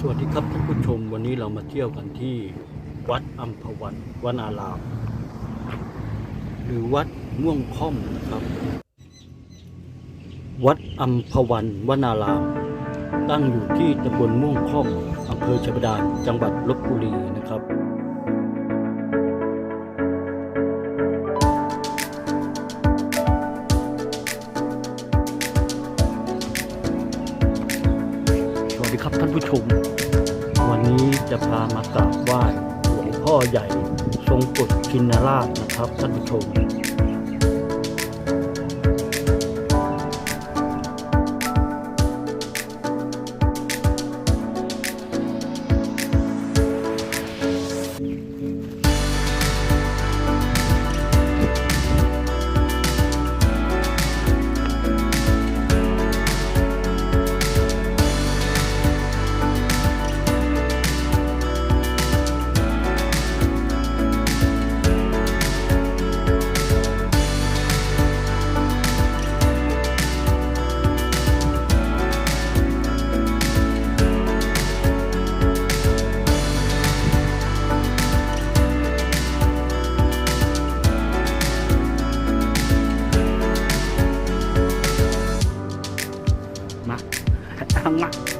สวัสดีครับท่านผู้ชมวันนี้เรามาเที่ยวกันที่วัดอัมพวันวนาราม หรือวัดม่วงค่อมนะครับ วัดอัมพวันวนาราม ตั้งอยู่ที่ตำบลม่วงค่อมอำเภอชบดานจังหวัดลบบุรีนะครับ ครับท่านผู้ชม วันนี้จะพามากราบไหว้หลวงพ่อใหญ่ ทรงกฎชินราชนะครับท่านผู้ชม không nha